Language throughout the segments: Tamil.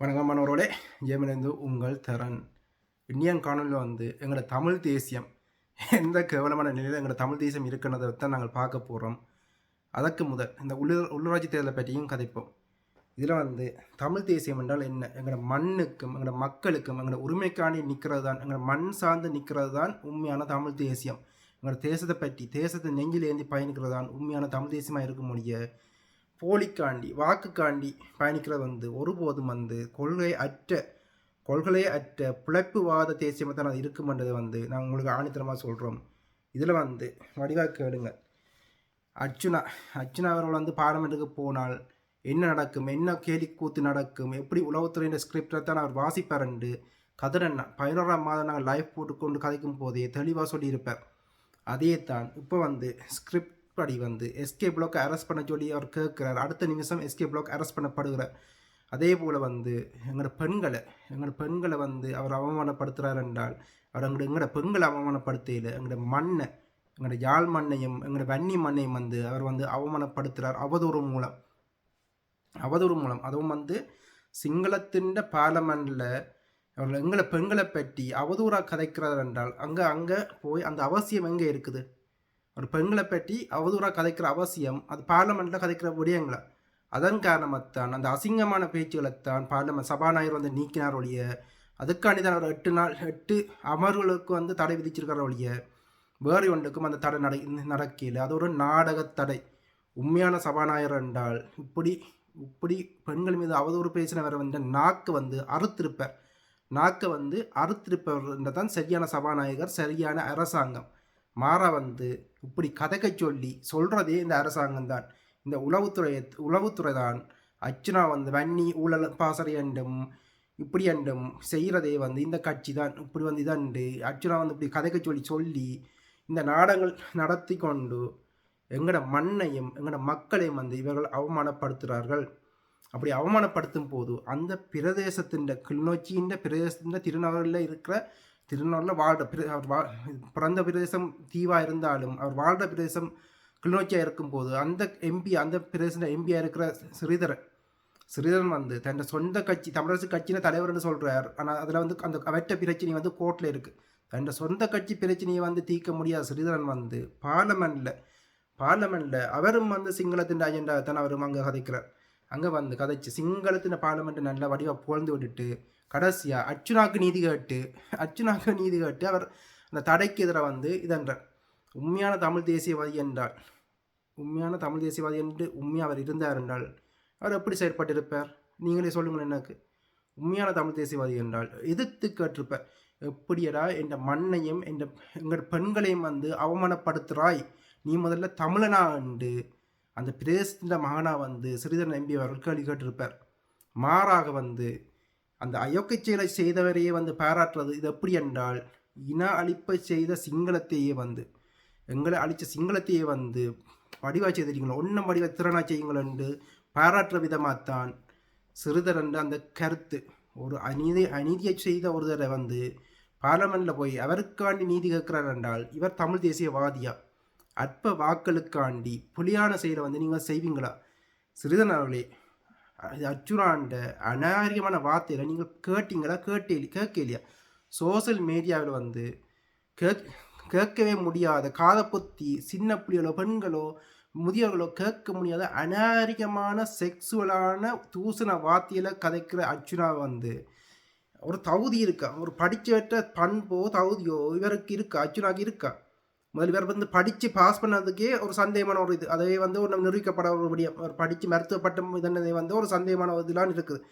வணக்கம் மாணவர்களே ஜெயமிலிருந்து உங்கள் தரன் இந்தியன் காணொலியில் வந்து எங்களோட தமிழ் தேசியம் எந்த கேவலமான நிலையில் எங்களோட தமிழ் தேசியம் இருக்குன்றதை தான் நாங்கள் பார்க்க போகிறோம் அதற்கு முதல் இந்த உள்ளூர் உள்ளூராட்சி தேர்தலை பற்றியும் கதைப்போம். இதில் வந்து தமிழ் தேசியம் என்றால் என்ன? எங்களோட மண்ணுக்கும் எங்களோட மக்களுக்கும் எங்களோட உரிமைக்காண்டி நிற்கிறது தான் எங்களோட மண் சார்ந்து நிற்கிறது தான் உண்மையான தமிழ் தேசியம். எங்களோட தேசத்தை பற்றி தேசத்தை நெஞ்சில் ஏந்தி பயணிக்கிறது தான் உண்மையான தமிழ் தேசியமாக இருக்க முடிய போலிக்காண்டி வாக்குக்காண்டி பயணிக்கிறது வந்து ஒருபோதும் வந்து கொள்கை அற்ற கொள்கை அற்ற பிழைப்புவாத தேசியமாக தான் அது இருக்குமென்றதை வந்து நான் உங்களுக்கு ஆணித்தரமாக சொல்கிறோம் இதில் வந்து வடிவாக கேளுங்க அர்ச்சுனா அர்ச்சுனா அவர்கள் வந்து பார்லமெண்ட்டுக்கு போனால் என்ன நடக்கும் என்ன கேலி கூத்து நடக்கும் எப்படி உளவுத்துறையின் ஸ்கிரிப்டை தான் அவர் வாசிப்பாருண்டு கதிரண்ணா பதினோராம் மாதம் நாங்கள் லைவ் போட்டுக்கொண்டு கதைக்கும் போதே தெளிவாக சொல்லியிருப்பார். அதே தான் இப்போ வந்து ஸ்கிரிப்ட் படி வந்து எஸ்கே பிளாக் அரெஸ்ட் பண்ண சொல்லி அவர் கேட்குறார். அடுத்த நிமிஷம் எஸ்கே பிளாக் அரெஸ்ட் பண்ணப்படுகிறார். அதே போல் வந்து எங்களோட பெண்களை எங்களோட பெண்களை வந்து அவர் அவமானப்படுத்துகிறார் என்றால் அவர் எங்களோட எங்களோட பெண்களை அவமானப்படுத்தையில் எங்களோட மண்ணை எங்களோட யாழ் மண்ணையும் எங்களோட வன்னி மண்ணையும் வந்து அவர் வந்து அவமானப்படுத்துகிறார் அவதூறு மூலம். அவதூறு மூலம். அதுவும் வந்து சிங்களத்தின் பார்லமெண்டில் அவர்கள் எங்களை பெண்களை பற்றி அவதூறாக கதைக்கிறார் என்றால் அங்கே அங்கே போய் அந்த அவசியம் எங்கே இருக்குது? ஒரு பெண்களை பற்றி அவதூறாக கதைக்கிற அவசியம் அது பார்லமெண்ட்டில் கதைக்கிற விடயங்களை. அதன் காரணமாகத்தான் அந்த அசிங்கமான பேச்சுகளைத்தான் பார்லமெண்ட் சபாநாயகர் வந்து நீக்கினார் ஒழிய அதுக்காண்டி தான் ஒரு எட்டு நாள் எட்டு அமர்வுகளுக்கு வந்து தடை விதிச்சிருக்கிற ஒழிய வேறு ஒன்றுக்கும் அந்த தடை நட நடக்கல. அது ஒரு நாடக தடை. உண்மையான சபாநாயகர் என்றால் இப்படி இப்படி பெண்கள் மீது அவதூறு பேசினவரை வந்து நாக்கு வந்து அறுத்திருப்பார். நாக்கை வந்து அறுத்திருப்பவர் தான் சரியான சபாநாயகர் சரியான அரசாங்கம். மாற வந்து இப்படி கதைக்க சொல்லி சொல்கிறதே இந்த அரசாங்கம் தான் இந்த உளவுத்துறை உளவுத்துறை தான் அச்சுனா வந்து வன்னி ஊழல் பாசறை என்றும் இப்படி என்றும் செய்கிறதே வந்து இந்த கட்சி தான் இப்படி வந்து இதண்டு அச்சுனா வந்து இப்படி கதைக்க சொல்லி சொல்லி இந்த நாடகங்கள் நடத்தி கொண்டு எங்களோட மண்ணையும் எங்களோட மக்களையும் வந்து இவர்கள் அவமானப்படுத்துகிறார்கள் அப்படி அவமானப்படுத்தும் போது அந்த பிரதேசத்தின் கிளிநொச்சியின் பிரதேசத்தின் திருநகரில் இருக்கிற திருநூரில் வாழ்கிற அவர் வா பிறந்த பிரதேசம் தீவாக இருந்தாலும் அவர் வாழ்கிற பிரதேசம் கிளிநொச்சியாக இருக்கும்போது அந்த எம்பி அந்த பிரதேச எம்பியாக இருக்கிற ஸ்ரீதரன். ஸ்ரீதரன் வந்து தன் சொந்த கட்சி தமிழரசு கட்சியின தலைவர்னு சொல்கிறார் ஆனால் அதில் வந்து அந்த அவற்ற பிரச்சனை வந்து கோர்ட்டில் இருக்குது தன் சொந்த கட்சி பிரச்சனையை வந்து தீர்க்க முடியாத ஸ்ரீதரன் வந்து பார்லமெண்ட்டில் பார்லமெண்ட்டில் அவரும் வந்து சிங்களத்தின் அஜெண்டா தான் அவரும் அங்கே கதைக்கிறார். அங்கே வந்து கதைச்சு சிங்களத்தின் பார்லமெண்ட்டை நல்லா வடிவாக புகழ்ந்து விட்டுட்டு கடைசியாக அர்ச்சுனாக்கு நீதி கேட்டு அர்ச்சுனாக்கு நீதி கேட்டு அவர் அந்த தடைக்கு எதிராக வந்து இதென்றார். உண்மையான தமிழ் தேசியவாதி என்றால் உண்மையான தமிழ் தேசியவாதி என்று உண்மையாக அவர் இருந்தார் என்றால் அவர் எப்படி செயற்பட்டிருப்பார்? நீங்களே சொல்லுங்கள் எனக்கு. உண்மையான தமிழ் தேசியவாதி என்றால் எதிர்த்து கேட்டிருப்பார். எப்படியடா என்ற மண்ணையும் என்ற எங்கள் பெண்களையும் வந்து அவமானப்படுத்துகிறாய்? நீ முதல்ல தமிழனா என்று அந்த பிரதேசத்தின் மகனா வந்து சிறிதர் நம்பி அவர்கள் கேள்வி கேட்டிருப்பார். மாறாக வந்து அந்த அயோக்கை செயலை செய்தவரையே வந்து பாராட்டுறது இது எப்படி என்றால் இன அழிப்பை செய்த சிங்களத்தையே வந்து எங்களை அழித்த சிங்களத்தையே வந்து வடிவா செய்திருக்கீங்களோ? ஒன்றும் வடிவ திறனாக செய்யுங்கள் என்று பாராட்டுற விதமாகத்தான் சிறுதர் என்று அந்த கருத்து. ஒரு அநீதி அநீதியை செய்த ஒருதரை வந்து பார்லமெண்ட்டில் போய் அவருக்காண்டி நீதி கேட்கிறார் என்றால் இவர் தமிழ் தேசியவாதியா? அற்ப வாக்களுக்காண்டி புலியான செயலை வந்து நீங்கள் செய்வீங்களா? சிறிதன் அவர்களே அச்சுராண்ட அநாகரிகமான வார்த்தையில் நீங்கள் கேட்டீங்களா? கேட்டே இல்லையா? சோசியல் மீடியாவில் வந்து கேக் கேட்கவே முடியாத காதப்புத்தி சின்ன பிள்ளைகளோ பெண்களோ முதியவர்களோ கேட்க முடியாத அநாகரிகமான செக்ஸுவலான தூசண வார்த்தையில் கதைக்கிற அர்ச்சுனா வந்து ஒரு தகுதி இருக்கா? ஒரு படிச்சவற்ற பண்போ தகுதியோ இவருக்கு இருக்கா? அர்ச்சுனாக்கு இருக்கா? முதல் பேர் வந்து படித்து பாஸ் பண்ணதுக்கே ஒரு சந்தேகமான ஒரு இது. அதே வந்து ஒரு நம்ம நிரூபிக்கப்பட ஒரு முடியும். ஒரு படித்து மருத்துவ பட்டம் வந்து ஒரு சந்தேகமான இதெல்லாம் இருக்குது.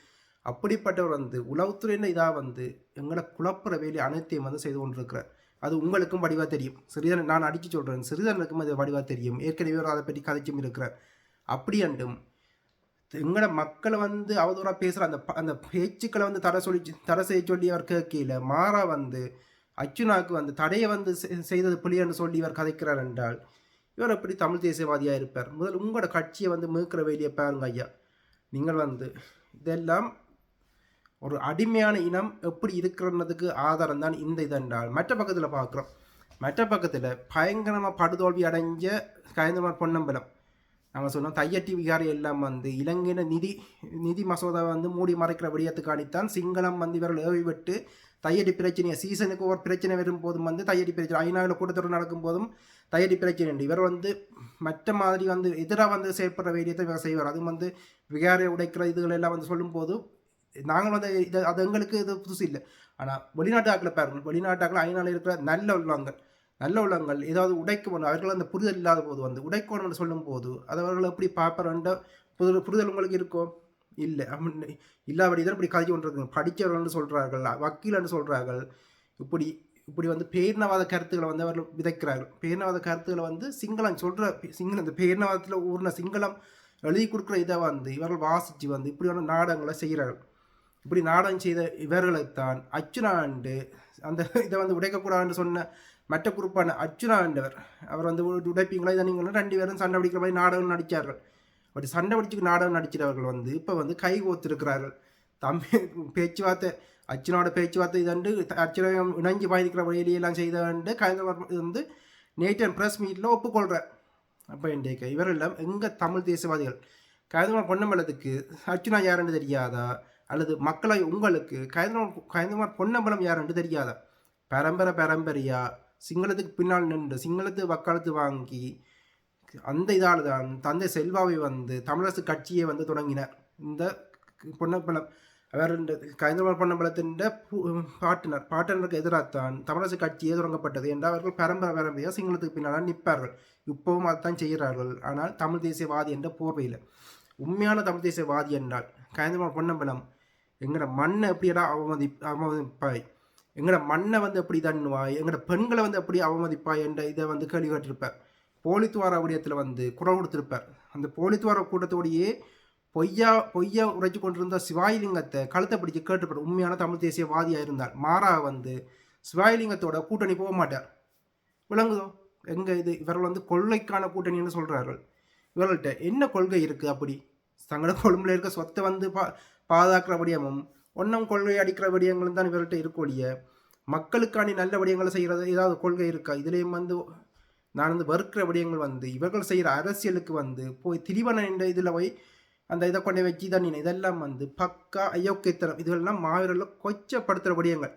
அப்படிப்பட்டவர் வந்து உளவுத்துறையின இதாக வந்து எங்களை குழப்புற வேலை அனைத்தையும் வந்து செய்து கொண்டிருக்கிறார். அது உங்களுக்கும் வடிவாக தெரியும். சிறிதன் நான் அடித்து சொல்கிறேன் சிறிதனுக்கும் அது வடிவாக தெரியும். ஏற்கனவே ஒரு அதை பற்றி கதைச்சும் இருக்கிறார். அப்படி அண்டும் எங்களோட மக்களை வந்து அவதூறாக பேசுகிற அந்த அந்த பேச்சுக்களை வந்து தர சொல்லி தர செய்ய சொல்லி அவர் கேட்கல மாறா வந்து அச்சுனாக்கு வந்து தடையை வந்து செய்தது புலியன்னு சொல்லி இவர் கதைக்கிறார் என்றால் இவர் எப்படி தமிழ் தேசியவாதியாக இருப்பார்? முதல் உங்களோட கட்சியை வந்து மீக்கிற வேலையை பாருங்க ஐயா. நீங்கள் வந்து இதெல்லாம் ஒரு அடிமையான இனம் எப்படி இருக்கிறதுக்கு ஆதாரம் தான் இந்த இதென்றால் மற்ற பக்கத்தில் பார்க்குறோம். மற்ற பக்கத்தில் பயங்கரமாக படுதோல்வி அடைஞ்ச கயந்தமார் பொன்னம்பலம். நம்ம சொன்னோம் தையட்டி விகாரி எல்லாம் வந்து இலங்கையின நிதி நிதி மசோதா வந்து மூடி மறைக்கிற விடயத்துக்காணித்தான் சிங்களம் வந்து இவர்கள் ஏவி விட்டு தையடி பிரச்சனையை சீசனுக்கு ஒரு பிரச்சனை வரும்போதும் வந்து தையடி பிரச்சனை ஐநாவில் கூட்டத்தொடர் நடக்கும்போதும் தையடி பிரச்சனை உண்டு. இவர் வந்து மற்ற மாதிரி வந்து எதிராக வந்து செயற்படுற வேண்டியதை இவர் செய்வார். அதுவும் வந்து விகாரை உடைக்கிற இதுகள் எல்லாம் வந்து சொல்லும்போது நாங்கள் வந்து இது அது எங்களுக்கு இது புதுசு இல்லை. ஆனால் வெளிநாட்டு ஆக்களை பாருங்கள். வெளிநாட்டு ஆக்கள் ஐநாவில் இருக்கிற நல்ல உள்ளவங்கள் நல்ல உள்ளங்கள் ஏதாவது உடைக்கணும் அவர்கள் அந்த புரிதல் இல்லாத போது வந்து உடைக்கணும்னு சொல்லும் போது அது அவர்கள் எப்படி பார்ப்பறன்ற புது புரிதல் உங்களுக்கு இருக்கும் இல்லை. அப்படி இல்லாபடி தான் இப்படி கதை கொண்டிருக்குங்க. படித்தவர்கள்னு சொல்கிறார்கள் வக்கீல்னு சொல்கிறார்கள் இப்படி இப்படி வந்து பேரினவாத கருத்துக்களை வந்து அவர்கள் விதைக்கிறார்கள். பேரினவாத கருத்துக்களை வந்து சிங்களம் சொல்கிற சிங்களம் இந்த பேரினவாதத்தில் ஊர்ன சிங்களம் எழுதி கொடுக்குற இதை வந்து இவர்கள் வாசித்து வந்து இப்படியான நாடகங்களை செய்கிறார்கள். இப்படி நாடகம் செய்த இவர்களைத்தான் அச்சுனாண்டு அந்த இதை வந்து உடைக்கக்கூடாதுன்னு சொன்ன மற்ற குரூப்பான என்றவர் அவர் வந்து உடைப்பீங்களா இதை நீங்கள் ரெண்டு பேரும் சண்டை பிடிக்கிற மாதிரி நாடகம் நடித்தார்கள் அப்படி சண்டை பிடிச்சி நாடகம் நடிக்கிறவர்கள் வந்து இப்போ வந்து கை கோத்திருக்கிறார்கள். தம்பி பேச்சுவார்த்தை அர்ச்சனோட பேச்சுவார்த்தை இதண்டு அர்ச்சனையும் இணைஞ்சு பாதிக்கிற வழியிலையெல்லாம் செய்தவண்டு கலைஞர் வந்து நேற்று ப்ரெஸ் மீட்டில் ஒப்புக்கொள்கிறார் அப்போ இன்றைக்கு இவரெல்லாம் எங்கள் தமிழ் தேசியவாதிகள் கயந்தமார் பொன்னம்பலத்துக்கு அர்ச்சுனா யாருன்னு தெரியாதா? அல்லது மக்களை உங்களுக்கு கயந்தமார் கயந்தமார் பொன்னம்பலம் யாருன்னு தெரியாதா? பரம்பரை பரம்பரையா? சிங்களத்துக்கு பின்னால் நின்று சிங்களத்து வக்காலத்து வாங்கி அந்த இதால் தான் தந்தை செல்வாவை வந்து தமிழரசு கட்சியை வந்து தொடங்கினார். இந்த பொன்னப்பலம் அவர் இந்த கயந்தமார் பொன்னம்பலத்தின் பாட்டினர். பாட்டினருக்கு எதிராக தான் தமிழரசு கட்சியே தொடங்கப்பட்டது என்றால் அவர்கள் பரம்பரை பரம்பரையாக சிங்களத்துக்கு பின்னால் நிற்பார்கள். இப்போவும் அதுதான் செய்கிறார்கள். ஆனால் தமிழ் தேசியவாதி என்ற போர்வையில் உண்மையான தமிழ் தேசியவாதி என்றால் கயந்தமார் பொன்னம்பலம் எங்களோட மண்ணை எப்படியடா அவமதி அவமதிப்பாய்? எங்களோட மண்ணை வந்து எப்படி தண்ணுவா எங்களோட பெண்களை வந்து எப்படி அவமதிப்பாய் என்ற இதை வந்து கேள்வி கேட்டிருப்பார். போலித்துவார விடயத்தில் வந்து குரல் கொடுத்திருப்பார். அந்த போலித்துவார கூட்டத்தோடையே பொய்யா பொய்யா உரைச்சு கொண்டிருந்த சிவாயிலிங்கத்தை கழுத்தை பிடிச்சு கேட்டுப்பார். உண்மையான தமிழ் தேசியவாதியாக இருந்தார். மாறா வந்து சிவாயிலிங்கத்தோட கூட்டணி போக மாட்டார். விளங்குதோ? எங்கே இது? இவர்கள் வந்து கொள்ளைக்கான கூட்டணின்னு சொல்கிறார்கள் இவர்கள்ட்ட என்ன கொள்கை இருக்குது அப்படி? தங்களோட கொழும்புல இருக்க சொத்தை வந்து பா பாதுகாக்கிற ஒன்றும் கொள்கை அடிக்கிற விடயங்களும் தான் இவர்கிட்ட இருக்கக்கூடிய மக்களுக்காண்டி நல்ல விடயங்களை செய்கிறது ஏதாவது கொள்கை இருக்கா? இதுலேயும் வந்து நான் வந்து வெறுக்கிற விடயங்கள் வந்து இவர்கள் செய்கிற அரசியலுக்கு வந்து போய் திரிவன என்ற இதில் போய் அந்த இதை கொண்டு வச்சு தான் இதெல்லாம் வந்து பக்கா அயோக்கியத்தனம். இதுவெல்லாம் மாவீரரில் கொச்சப்படுத்துகிற விடயங்கள்.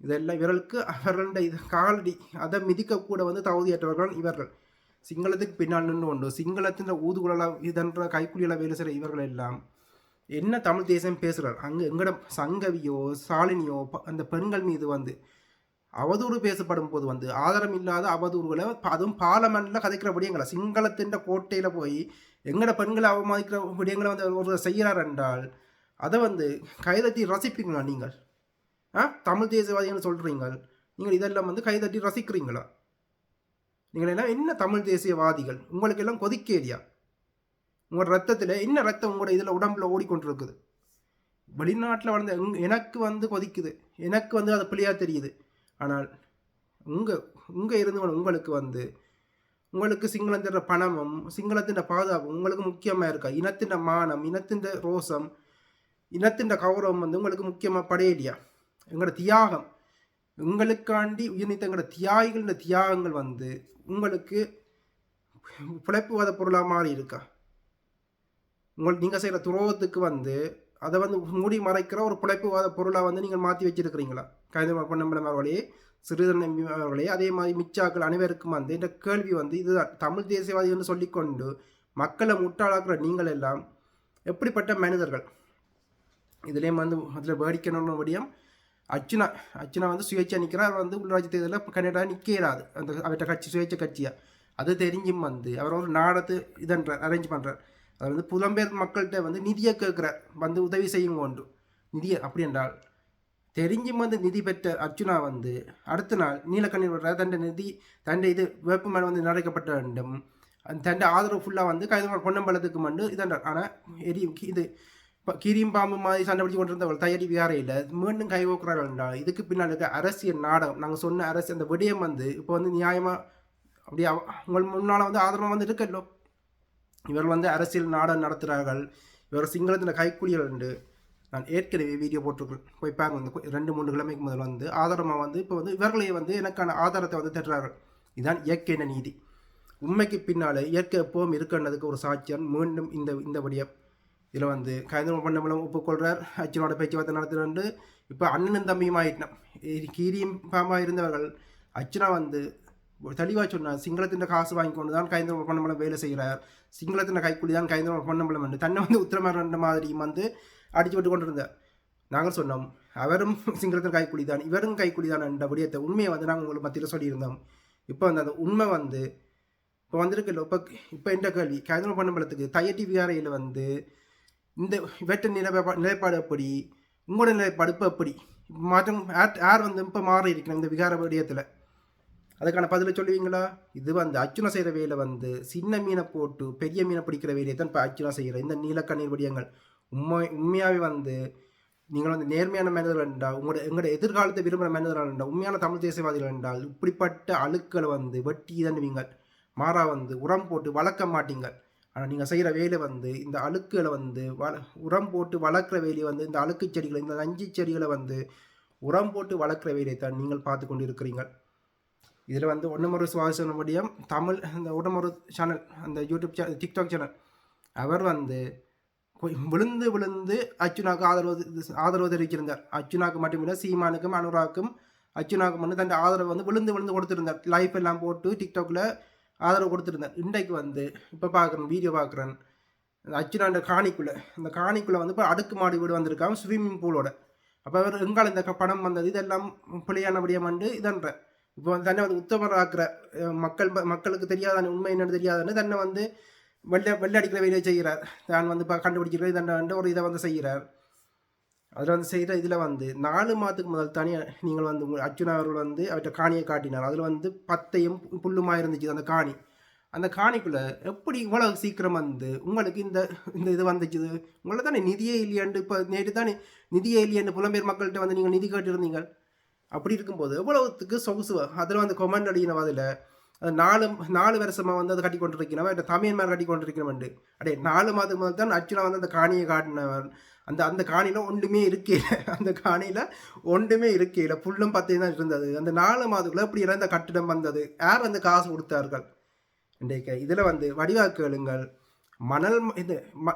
இதெல்லாம் இவர்களுக்கு அவர்களுடைய இது காலடி அதை மிதிக்கக்கூட வந்து தகுதியற்றவர்கள் இவர்கள். சிங்களத்துக்கு பின்னால் நின்று கொண்டு சிங்களத்தின் ஊதுகுழலாக இதன்ற கைக்குழியெல்லாம் வேலை செய்கிற இவர்கள் எல்லாம் என்ன தமிழ் தேசம் பேசுகிறார் அங்கே எங்கட சங்கவியோ சாலினியோ அந்த பெண்கள் மீது வந்து அவதூறு பேசப்படும் போது வந்து ஆதாரம் இல்லாத அவதூறுகளை அதுவும் பார்லமெண்ட்டில் கதைக்கிற விடயங்களை? சிங்களத்தின் கோட்டையில் போய் எங்கட பெண்களை அவமதிக்கிற விடயங்களை வந்து ஒருவர் செய்கிறார் என்றால் அதை வந்து கைதட்டி ரசிப்பீங்களா நீங்கள்? ஆ? தமிழ் தேசியவாதிகள் சொல்கிறீங்க நீங்கள் இதெல்லாம் வந்து கைதட்டி ரசிக்கிறீங்களா? நீங்கள் எல்லாம் என்ன தமிழ் தேசியவாதிகள்? உங்களுக்கு எல்லாம் கொதிக்கேரியா உங்களோட ரத்தத்தில் என்ன ரத்தம் உங்களோட இதில் உடம்புல ஓடிக்கொண்டிருக்குது? வெளிநாட்டில் வளர்ந்த எனக்கு வந்து கொதிக்குது. எனக்கு வந்து அது பிள்ளையாக தெரியுது. ஆனால் உங்கள் உங்கள் இருந்து உங்களுக்கு வந்து உங்களுக்கு சிங்களத்தின் பணமும் சிங்களத்தின் பாதுகாப்பும் உங்களுக்கு முக்கியமாக இருக்கா? இனத்தின் மானம் இனத்தின் ரோசம் இனத்தின் கௌரவம் வந்து உங்களுக்கு முக்கியமாக படையலையா எங்களோட தியாகம். உங்களுக்காண்டி உயிர்நீத்த எங்களோட தியாகிகளோட தியாகங்கள் வந்து உங்களுக்கு பிழைப்புவாத பொருளாக மாறி இருக்கா உங்கள் நீங்கள் செய்கிற துரோகத்துக்கு வந்து அதை வந்து மூடி மறைக்கிற ஒரு பிழைப்புவாத பொருளாக வந்து நீங்கள் மாற்றி வச்சிருக்கிறீங்களா? கைது பொன்னம்பலம் அவர்களே சிறுதன் நம்பி அவர்களே அதே மாதிரி மிச்சாக்கள் அனைவருக்கும் வந்து இந்த கேள்வி வந்து இதுதான். தமிழ் தேசியவாதி என்று சொல்லிக்கொண்டு மக்களை முட்டாளாக்குற நீங்கள் எல்லாம் எப்படிப்பட்ட மனிதர்கள்? இதுலேயும் வந்து அதில் வேடிக்கணும்னு முடியும் அர்ச்சுனா அர்ச்சுனா வந்து சுயேட்சை நிற்கிறார் வந்து உள்ளாட்சி தேர்தலில் கனடா நிற்கிறாது அந்த அவர்கிட்ட கட்சி சுயேட்சை கட்சியாக அது தெரிஞ்சும் வந்து அவர் ஒரு நாடத்து இதன்ற அரேஞ்ச் பண்ணுறார் அதாவது வந்து புலம்பெயர் மக்கள்கிட்ட வந்து நிதியை கேட்குற வந்து உதவி செய்யும் ஒன்று. நிதியை அப்படி என்றால் தெரிஞ்சும் வந்து நிதி பெற்ற அர்ஜுனா வந்து அடுத்த நாள் நீலக்கண்ணீர் விடுற தண்டை நிதி தண்டை இது வேட்புமனு வந்து நிறைக்கப்பட்ட வேண்டும். அந்த தண்டை ஆதரவு ஃபுல்லாக வந்து கைது பொன்னம்பலத்துக்கு மண்டு இதன்றார் ஆனால் எரி இது கீரியும் பாம்பு மாதிரி சண்டை பிடிச்சு கொண்டிருந்தவள் தயாரி விகாரையில் மீண்டும் கைவோக்குறார்கள் என்றால் இதுக்கு பின்னால் இருக்க அரசியல் நாடகம் நாங்கள் சொன்ன அரசு அந்த விடயம் வந்து இப்போ வந்து நியாயமாக அப்படி உங்கள் முன்னால் வந்து ஆதரவாக வந்து இருக்கല്ലോ இவர்கள் வந்து அரசியல் நாடகம் நடத்துகிறார்கள். இவர் சிங்களத்தில் கைக்குலிகள் உண்டு நான் ஏற்கனவே வீடியோ போட்டிருக்கேன் போய் பாருங்க வந்து ரெண்டு மூணு கிழமைக்கு முதல் வந்து ஆதாரமாக வந்து இப்போ வந்து இவர்களே வந்து எனக்கான ஆதாரத்தை வந்து தட்டுறார்கள் இதுதான் இயற்கையின நீதி. உண்மைக்கு பின்னால் இயற்கை எப்பவும் இருக்குன்றதுக்கு ஒரு சாட்சியம். மீண்டும் இந்த இந்த இதில் வந்து கைந்தரம் பண்ண ஒப்புக்கொள்கிறார் அச்சனோட பேச்சுவார்த்தை நடத்துகிறேன் இப்போ அண்ணனும் தம்பியும் ஆயிட்டோம் கீரியும் பாம்பாக இருந்தவர்கள் அர்ச்சனா வந்து தெளிவாக சொன்னார் சிங்களத்தின் காசு வாங்கி கொண்டு தான் கைந்தரம் பொன்னம்பலம் வேலை செய்கிறார். சிங்களத்தின் கைக்குள்ளி தான் கைந்தரம் பொன்னம்பலம் என்று தன்னை வந்து உத்தரமன்ற மாதிரியும் வந்து அடிச்சு விட்டு கொண்டிருந்தார். நாங்கள் சொன்னோம் அவரும் சிங்களத்தின் கைக்குழி தான் இவரும் கைக்குழி தான் என்ற விடயத்தை உண்மையை வந்து நாங்கள் உங்களுக்கு மத்தியில் சொல்லியிருந்தோம். இப்போ வந்து அந்த உண்மை வந்து இப்போ வந்திருக்கல இப்போ இப்போ என்ற கேள்வி கைந்தரம் பண்ணம்பலத்துக்கு தையட்டி விகாரையில் வந்து இந்த வெட்ட நிலைப்பா நிலைப்பாடு எப்படி உங்களோட நிலைப்பாடு இப்போ எப்படி? மாற்றம் யார் யார் வந்து இப்போ மாறி இருக்கணும் இந்த விகார விடயத்தில். அதுக்கான பதிலை சொல்லுவீங்களா? இது வந்து அர்ச்சுனா செய்கிற வேலை வந்து சின்ன மீனை போட்டு பெரிய மீனை பிடிக்கிற வேலையை தான் இப்போ அர்ச்சுனா செய்கிற இந்த நீலக்கண்ணீர் வடியங்கள் உண்மை உண்மையாகவே வந்து நீங்கள் வந்து நேர்மையான மனிதர்கள் என்றால் உங்களோட எங்களோட எதிர்காலத்தை விரும்புகிற மனிதர்கள் என்றால் உண்மையான தமிழ் தேசியவாதிகள் என்றால் இப்படிப்பட்ட அழுக்களை வந்து வெட்டி தண்டுவீங்கள் மாறா வந்து உரம் போட்டு வளர்க்க மாட்டீங்கள். ஆனால் நீங்கள் செய்கிற வேலை வந்து இந்த அழுக்குகளை வந்து வள உரம் போட்டு வளர்க்குற வேலையை வந்து இந்த அழுக்கு செடிகளை இந்த நஞ்சு செடிகளை வந்து உரம் போட்டு வளர்க்குற வேலையை தான் நீங்கள் பார்த்து கொண்டு இருக்கிறீங்க இதில் வந்து ஒன்றுமொரு சுவாசன முடியும் தமிழ் அந்த உடம்பொரு சேனல் அந்த யூடியூப் சேனல் டிக்டாக் சேனல் அவர் வந்து விழுந்து விழுந்து அச்சுனாக்கு ஆதரவு ஆதரவு தெரிவிச்சிருந்தார் அச்சுனாக்கு மட்டுமில்லை சீமானுக்கும் அனுராக்கும் அச்சுனாக்கும் வந்து தன் ஆதரவு வந்து விழுந்து விழுந்து கொடுத்துருந்தார். லைஃப் எல்லாம் போட்டு டிக்டாக்ல ஆதரவு கொடுத்துருந்தார். இன்றைக்கு வந்து இப்போ பார்க்குறேன் வீடியோ பார்க்குறேன் அந்த அச்சுனாண்ட காணிக்குள்ளே அந்த காணிக்குள்ளே வந்து இப்போ அடுக்குமாடி வீடு வந்திருக்காங்க ஸ்விம்மிங் பூலோட அப்போ அவர் எங்கால் இந்த பணம் வந்தது இதெல்லாம் பிள்ளையான வந்து இதன்ற இப்போ வந்து தன்னை வந்து உத்தவராக்குற மக்கள் மக்களுக்கு தெரியாதான உண்மை என்னன்னு தெரியாதுன்னு தன்னை வந்து வெள்ளை வெள்ளை அடிக்கிற வேலையை செய்கிறார். தான் வந்து இப்போ கண்டுபிடிக்கிறது தன்னை ஒரு இதை வந்து செய்கிறார். அதில் வந்து செய்கிற இதில் வந்து நாலு மாதத்துக்கு முதல் தனியாக நீங்கள் வந்து அர்ஜுனா அவர்கள் வந்து அவர்கிட்ட காணியை காட்டினார். அதில் வந்து பத்தையும் புல்லுமாக இருந்துச்சு அந்த காணி. அந்த காணிக்குள்ளே எப்படி இவ்வளோ சீக்கிரம் வந்து உங்களுக்கு இந்த இந்த இது வந்துச்சு? உங்களை தானே நிதியே இல்லையாண்டு இப்போ நேற்று தானே நிதியே இல்லையாண்டு புலம்பெயர் மக்கள்கிட்ட வந்து நீங்கள் நிதி கேட்டிருந்தீங்க. அப்படி இருக்கும்போது எவ்வளவுத்துக்கு சொகுசு? அதில் வந்து கொமெண்ட் அடிக்கணும் அதில் நாலு நாலு வருஷமாக வந்து அதை கட்டி கொண்டிருக்கிறவன் இந்த தமிழ் மேலே கட்டி கொண்டிருக்கிறவன் அடே நாலு மாதம் முதல் தான் அச்சுனா வந்து அந்த காணியை காட்டினவன். அந்த அந்த காணியில் ஒன்றுமே இருக்கையில் அந்த காணியில் ஒன்றுமே இருக்கையில் புல்லும் பத்தையும் தான் இருந்தது. அந்த நாலு மாதத்துக்குள்ளே இப்படி எல்லாம் இந்த கட்டிடம் வந்தது? யார் அந்த காசு கொடுத்தார்கள்? இன்றைக்கு இதில் வந்து வடிவாக்குகளுங்கள் மணல் இது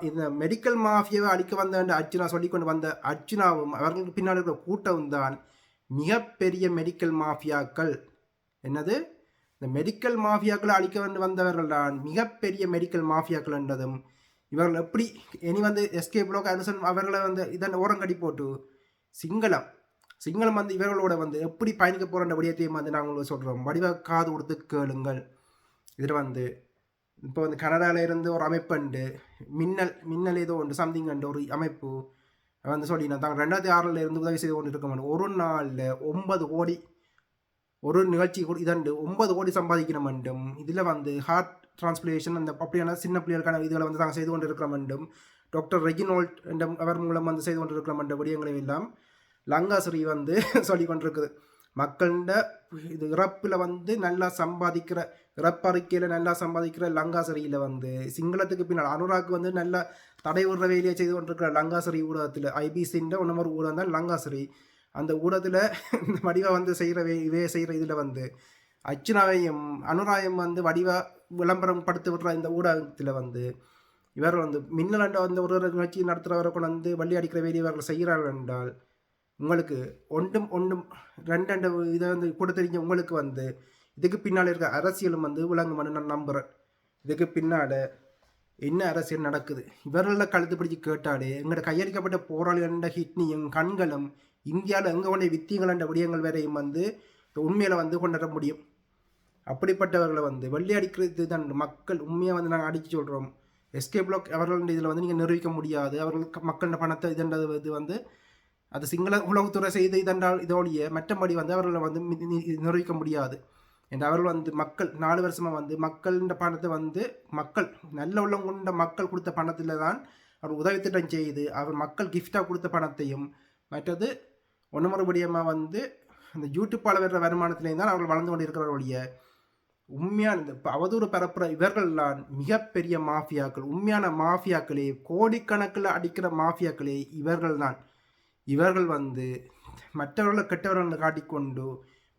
இந்த மெடிக்கல் மாஃபியாவை அழிக்க வந்த அர்ச்சுனா சொல்லிக்கொண்டு வந்த அர்ச்சுனாவும் அவர்களுக்கு பின்னால் இருக்கிற கூட்டம் தான் மிகப்பெரிய மெடிக்கல் மாஃபியாக்கள். என்னது? இந்த மெடிக்கல் மாஃபியாக்களை அழிக்க வந்து வந்தவர்கள் தான் மிகப்பெரிய மெடிக்கல் மாஃபியாக்கள் என்றதும் இவர்கள் எப்படி இனி வந்து எஸ்கே புலோக் அனுசன் அவர்களை வந்து இதன் ஓரங்கடி போட்டு சிங்களம் சிங்களம் வந்து இவர்களோட வந்து எப்படி பயணிக்க போகிற விடயத்தையும் வந்து நாங்கள் உங்களுக்கு சொல்கிறோம் வடிவ காது கொடுத்து கேளுங்கள். இதில் வந்து இப்போ வந்து கனடாவில் இருந்து ஒரு அமைப்பு உண்டு. மின்னல் மின்னல் ஏதோ உண்டு சம்திங் உண்டு ஒரு அமைப்பு. வந்து சொல்லினா தாங்க ரெண்டாயிரத்தி ஆறில் இருந்து உதவி செய்து கொண்டு இருக்க மாட்டோம் ஒரு நாளில் ஒன்பது கோடி ஒரு நிகழ்ச்சி இதண்டு ஒன்பது கோடி சம்பாதிக்கிற வேண்டும் இதில் வந்து ஹார்ட் டிரான்ஸ்பிளேஷன் அந்த அப்படியான சின்ன பிள்ளைகளுக்கான இதுகளை வந்து தாங்க செய்து கொண்டு இருக்கிற வேண்டும் டாக்டர் ரெகினோல்ட் என்ற அவர் மூலம் வந்து செய்து கொண்டு இருக்கிற மண்ட விடயங்களை எல்லாம் லங்காசிரி வந்து சொல்லி கொண்டிருக்குது. மக்கள்கிட்ட இது இறப்பில் வந்து நல்லா சம்பாதிக்கிற இறப்பறிக்கையில் நல்லா சம்பாதிக்கிற லங்காசரியில் வந்து சிங்களத்துக்கு பின்னால் அனுராக் வந்து நல்லா தடை விடுற வேலையை செய்து கொண்டிருக்கிற லங்காசரி ஊடகத்தில் ஐபிசின்ற ஒன்று ஊடகம் தான் லங்காசரி. அந்த ஊடகத்தில் இந்த வடிவா வந்து செய்கிற வே இவே செய்கிற இதில் வந்து அர்ச்சனாவையும் அனுராயம் வந்து வடிவா விளம்பரம் படுத்து விடுற இந்த ஊடகத்தில் வந்து இவர் வந்து மின்னலண்ட வந்து ஒரு நிகழ்ச்சி நடத்துகிறவரை கொண்டு வந்து வள்ளி அடிக்கிற வேலையை இவர்கள் செய்கிறார்கள் என்றால் உங்களுக்கு ஒன்றும் ஒன்றும் ரெண்டு ரெண்டு இதை வந்து கூட தெரிஞ்ச உங்களுக்கு வந்து இதுக்கு பின்னால் இருக்க அரசியலும் வந்து விளங்குமான்னு நான் நம்புகிறேன் இதுக்கு பின்னால் என்ன அரசியல் நடக்குது? இவர்களில் கழுத்து பிடிச்சி கேட்டாலே எங்களோட கையளிக்கப்பட்ட போராளிகள ஹிட்னியும் கண்களும் இந்தியாவில் எங்கே கொண்ட வித்தியங்களண்ட விடயங்கள் வரையும் வந்து உண்மையில் வந்து கொண்டாட முடியும். அப்படிப்பட்டவர்களை வந்து வெள்ளி அடிக்கிறது தான் மக்கள் உண்மையாக வந்து நாங்கள் அடித்து சொல்கிறோம் எஸ்கே பிளாக் அவர்களுடைய இதில் வந்து நீங்கள் நிரூபிக்க முடியாது. அவர்கள் மக்களோட பணத்தை இதுன்றது இது வந்து அது சிங்கள உளவுத்துறை செய்து இதென்றால் இதோடைய மற்றபடி வந்து அவர்களை வந்து நிரூபிக்க முடியாது. இந்த அவர்கள் வந்து மக்கள் நாலு வருஷமாக வந்து மக்கள்ன்ற பணத்தை வந்து மக்கள் நல்ல உள்ளம் கொண்ட மக்கள் கொடுத்த பணத்தில் தான் அவர் உதவி திட்டம் செய்து அவர் மக்கள் கிஃப்டாக கொடுத்த பணத்தையும் மற்றது ஒன்று ஒன்றுமுறைபடியமாக வந்து அந்த யூடியூப்பால் வர்ற வருமானத்திலேயும் தான் அவர்கள் வளர்ந்து கொண்டு இருக்கிறவருடைய உண்மையான இந்த அவதூறு பரப்புற இவர்கள்லாம் மிகப்பெரிய மாஃபியாக்கள் உண்மையான மாஃபியாக்களே கோடிக்கணக்கில் அடிக்கிற மாஃபியாக்களே இவர்கள் தான் இவர்கள் வந்து மற்றவர்களை கெட்டவர்களை காட்டிக்கொண்டு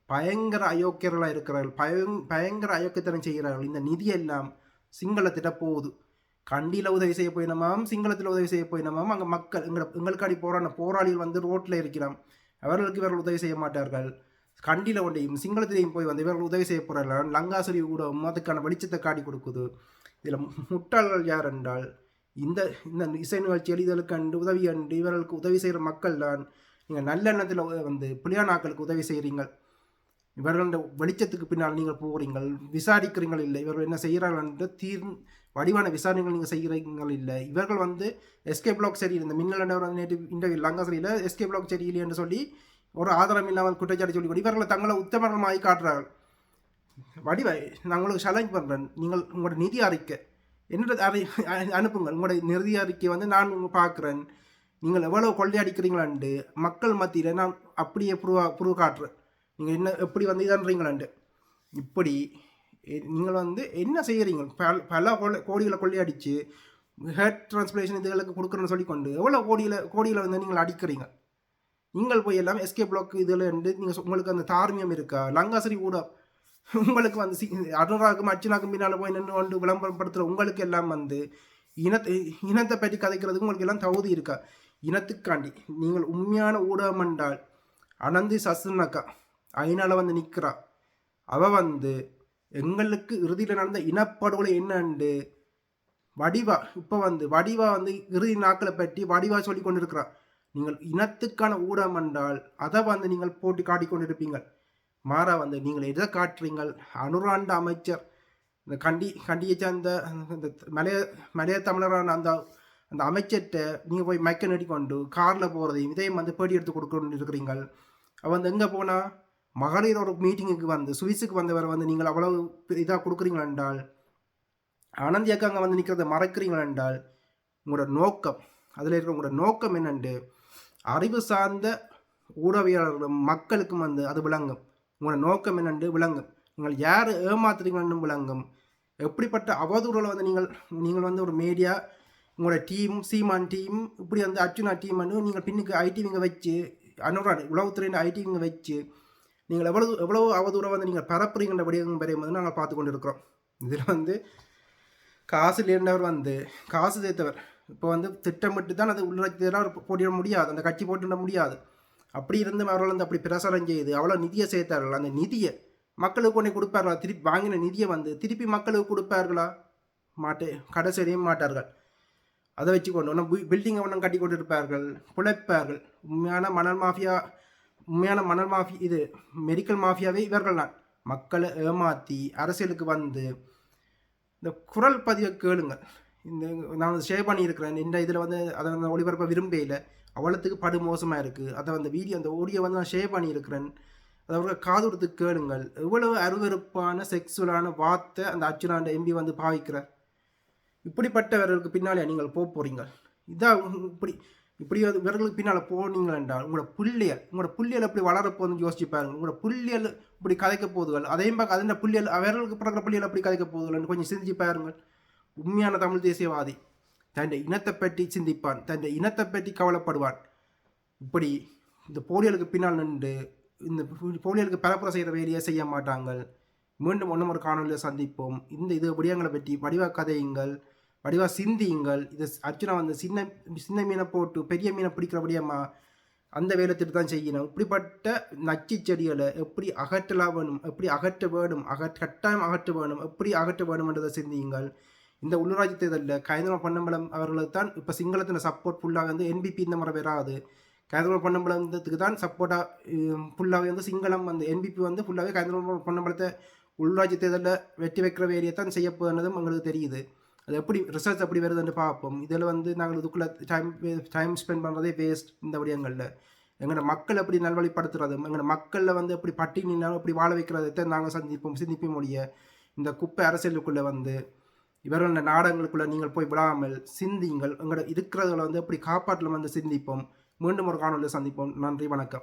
பயங்கர அயோக்கியர்களாக இருக்கிறார்கள். பயங் பயங்கர அயோக்கியத்தனம் செய்கிறார்கள். இந்த நிதி எல்லாம் சிங்களத்திட்ட போகுது. கண்டியில் உதவி செய்ய போயினமாம் சிங்களத்தில் உதவி செய்ய போயினமாம். அங்கே மக்கள் எங்களை எங்களுக்காடி போராட போராளிகள் வந்து ரோட்டில் இருக்கிறான் அவர்களுக்கு இவர்கள் உதவி செய்ய மாட்டார்கள். கண்டியில் ஒன்றையும் சிங்களத்திலையும் போய் வந்து இவர்கள் உதவி செய்ய போகிறார்கள் லங்காசுரி கூட அதுக்கான வெளிச்சத்தை காட்டி கொடுக்குது. இதில் முட்டாள்கள் யார் என்றால் இந்த இந்த இசை நிகழ்ச்சி எளிதலுக்கு கண்டு உதவி கண்டு இவர்களுக்கு உதவி செய்கிற மக்கள் தான். நீங்கள் நல்லெண்ணத்தில் வந்து புளியானாக்களுக்கு உதவி செய்கிறீங்க இவர்களோட வெளிச்சத்துக்கு பின்னால் நீங்கள் போகிறீங்கள் விசாரிக்கிறீங்கள் இல்லை. இவர்கள் என்ன செய்கிறார்கள் என்று தீர் வடிவான விசாரணைகள் நீங்கள் செய்கிறீங்கள் இல்லை. இவர்கள் வந்து எஸ்கே பிளாக் சரி இந்த மின்னல் நேற்று இன்டர்வியூ லங்காசரியில் எஸ்கே பிளாக் சரியில்லை என்று சொல்லி ஒரு ஆதாரம் இல்லாமல் குற்றச்சாட்டு சொல்லி இவர்களை தங்களை உத்தமரமாகி காட்டுறார்கள். வடிவை நான் உங்களுக்கு சேலஞ்ச் பண்ணுறேன் நீங்கள் உங்களோட நிதி அறிக்கை என்னோட அறி அனுப்புங்கள். உங்களுடைய நிதி அறிக்கை வந்து நான் பார்க்குறேன். நீங்கள் எவ்வளோ கொள்ளையடிக்கிறீங்களாண்டு மக்கள் மத்தியில் நான் அப்படியே புருவா புருவ காட்டுறேன். நீங்கள் என்ன எப்படி வந்து இதன்றீங்களாண்டு இப்படி நீங்கள் வந்து என்ன செய்கிறீங்க பல பல கொள்ளை கோடிகளை கொள்ளையடிச்சு ஹெட் டிரான்ஸ்பிளேஷன் இதுகளுக்கு கொடுக்குறேன்னு சொல்லிக்கொண்டு எவ்வளோ கோடியில் கோடியில் வந்து நீங்கள் அடிக்கிறீங்க? நீங்கள் போய் எல்லாம் எஸ்கே பிளாக் இதில் இருந்து நீங்கள் உங்களுக்கு அந்த தார்மியம் இருக்கா? லங்காசரி ஊடகம் உங்களுக்கு வந்து சி அனுராகும் அர்ச்சனாக்கும் பின்னால் போய் நின்று கொண்டு விளம்பரப்படுத்துகிற உங்களுக்கு எல்லாம் வந்து இனத்தை இனத்தை பற்றி கதைக்கிறதுக்கு உங்களுக்கு எல்லாம் தகுதி இருக்கா? இனத்துக்காண்டி நீங்கள் உண்மையான ஊடகம் என்றால் அனந்தி சசுனக்கா ஐநாவில் வந்து நிற்கிறா அவ வந்து எங்களுக்கு இறுதியில் நடந்த இனப்படுகொலை என்னண்டு? வடிவா இப்போ வந்து வடிவா வந்து இறுதி நாட்களை பற்றி வடிவா சொல்லி கொண்டிருக்கிறா. நீங்கள் இனத்துக்கான ஊடகம் என்றால் அதை வந்து நீங்கள் போட்டி காட்டிக்கொண்டிருப்பீங்கள் மாறா வந்து நீங்கள் எதை காட்டுறீங்கள்? அனுராண்ட அமைச்சர் இந்த கண்டி கண்டியை சேர்ந்த இந்த மலைய மலைய தமிழரான அந்த அந்த அமைச்சர்கிட்ட நீங்கள் போய் மைக்க நடிக்கொண்டு காரில் போகிறதையும் இதையும் வந்து பேட்டி எடுத்து கொடுக்கணும்னு இருக்கிறீங்கள். அவள் வந்து எங்கே போனால் மகளிர் ஒரு மீட்டிங்குக்கு வந்து சுவிஸுக்கு வந்தவரை வந்து நீங்கள் அவ்வளவு இதாக கொடுக்குறீங்களா என்றால் ஆனந்தி அக்கா அங்கே வந்து நிற்கிறத மறக்கிறீங்களா என்றால் உங்களோட நோக்கம் அதில் இருக்கிற உங்களோட நோக்கம் என்னென்று அறிவு சார்ந்த ஊடகவியலாளர்களும் மக்களுக்கும் வந்து அது விளங்கும். உங்களோட நோக்கம் என்னென்று விளங்கும். நீங்கள் யார் ஏமாத்துறீங்கன்னு விளங்கும். எப்படிப்பட்ட அவதூறுகளை வந்து நீங்கள் நீங்கள் வந்து ஒரு மீடியா உங்களோட டீம் சீமான் டீம் இப்படி வந்து அர்ஜுனா டீம் வந்து நீங்கள் பின்னுக்கு ஐடிவிங்க வச்சு அனுரான் உளவுத்துறையின் ஐடிவிங்க வச்சு நீங்கள் எவ்வளவு எவ்வளவு அவதூறம் வந்து நீங்கள் பரப்புறீங்கிற வடிவம் பெரியும் வந்து நாங்கள் பார்த்து கொண்டு இருக்கிறோம் இதில் வந்து காசு இல்லைன்றவர் வந்து காசு சேர்த்தவர். இப்போ வந்து திட்டமிட்டு தான் அது உள்ளடக்கியதெல்லாம் போட்டிட போட்டியிட முடியாது. அந்த கட்சி போட்டிட முடியாது. அப்படி இருந்தும் அவர்கள் வந்து அப்படி பிரசாரம் செய்யுது அவ்வளோ நிதியை சேர்த்தார்கள். அந்த நிதியை மக்களுக்கு கொண்டு கொடுப்பார்களா? திருப்பி வாங்கின நிதியை வந்து திருப்பி மக்களுக்கு கொடுப்பார்களா? மாட்டே கடைசியும் மாட்டார்கள். அதை வச்சு கொண்டு ஒன்றும் பில்டிங்கை ஒன்றும் கட்டி கொண்டு இருப்பார்கள் பிழைப்பார்கள். உண்மையான மணல் மாஃபியா உண்மையான மணல் மாஃபி இது மெடிக்கல் மாஃபியாவே இவர்கள் தான். மக்களை ஏமாற்றி அரசியலுக்கு வந்து இந்த குரல் பதிவை கேளுங்க. இந்த நான் ஷேர் பண்ணியிருக்கிறேன். இந்த இதில் வந்து அதை வந்து ஒளிபரப்ப விரும்பையில் அவ்வளோத்துக்கு படு மோசமாக இருக்குது அதை அந்த வீடியோ அந்த ஓடியோ வந்து நான் ஷேர் பண்ணியிருக்கிறேன். அதை அவர்கள் காது கொடுத்து கேளுங்கள். எவ்வளவு அருவருப்பான செக்ஸுவலான வார்த்தை அந்த அச்சுலாண்ட எம்பி வந்து பாவிக்கிறார். இப்படிப்பட்டவர்களுக்கு பின்னாலே நீங்கள் போக போகிறீங்க இதான் இப்படி இப்படி இவர்களுக்கு பின்னால் போனீங்கள் என்றால் உங்களோட புள்ளியல் உங்களோட புள்ளியல் எப்படி வளரப்போகுதுன்னு யோசிச்சு பாருங்கள் உங்களோட புள்ளியல் இப்படி கதைக்க போதுகள் அதையும் பார்க்க அதே புள்ளியல் அவர்களுக்கு பிறகு புள்ளியல் எப்படி கதைக்க போதுகள்னு கொஞ்சம் சிந்திச்சு பாருங்கள். உண்மையான தமிழ் தேசியவாதி தன் இனத்தை பற்றி சிந்திப்பான் தன் இனத்தை பற்றி கவலைப்படுவான். இப்படி இந்த போலியலுக்கு பின்னால் நின்று இந்த போலியலுக்கு பரப்புரை செய்கிற வேலையை செய்ய மாட்டாங்க மீண்டும் ஒன்றும் ஒரு காணொலியில் சந்திப்போம். இந்த இது விடயங்களை பற்றி வடிவ கதையுங்கள். வடிவா சிந்தியுங்கள். இது அர்ஜுனா வந்து சின்ன சின்ன மீனை போட்டு பெரிய மீனை பிடிக்கிறபடியம்மா அந்த வேலைத்திட்டு தான் செய்யணும். இப்படிப்பட்ட நச்சு செடிகளை எப்படி அகற்றலாம் வேணும் எப்படி அகற்ற வேணும் அகற் கட்டாயம் அகற்ற வேணும் எப்படி அகற்ற வேணும்ன்றதை சிந்தியுங்கள். இந்த உள்ளூராட்சி தேர்தலில் கைதனம் பொன்னம்பலம் அவர்களுக்கு தான் இப்போ சிங்களத்தில் சப்போர்ட் ஃபுல்லாக வந்து என்பிபி இந்த முறை வராது கைதனம் பொன்னம்பலத்துக்கு தான் சப்போர்ட்டாக ஃபுல்லாகவே வந்து சிங்களம் வந்து என்பிபி வந்து ஃபுல்லாகவே கைதனம் பொன்னம்பலத்தை உள்ளூராட்சி தேர்தலில் வெற்றி வைக்கிற வேலையை தான் செய்ய போகிறதும் எங்களுக்கு தெரியுது. அது எப்படி ரிசர்ச் எப்படி வருதுன்னு பார்ப்போம். இதில் வந்து நாங்கள் இதுக்குள்ளே டைம் டைம் ஸ்பெண்ட் பண்ணுறதே வேஸ்ட் இந்த விடயங்களில். எங்களோட மக்கள் எப்படி நல்வழிப்படுத்துறது? எங்களோட மக்களில் வந்து எப்படி பட்டினினாலும் எப்படி வாழ வைக்கிறதை? நாங்கள் சந்திப்போம். சிந்திப்போம் முடிய இந்த குப்பை அரசியலுக்குள்ளே வந்து இவர்களோட நாடகங்களுக்குள்ளே நீங்கள் போய் விடாமல் சிந்திங்கள். எங்களோட இருக்கிறதுல வந்து எப்படி காப்பாற்றலாம் வந்து சிந்திப்போம். மீண்டும் ஒரு காணொலியில் சந்திப்போம். நன்றி வணக்கம்.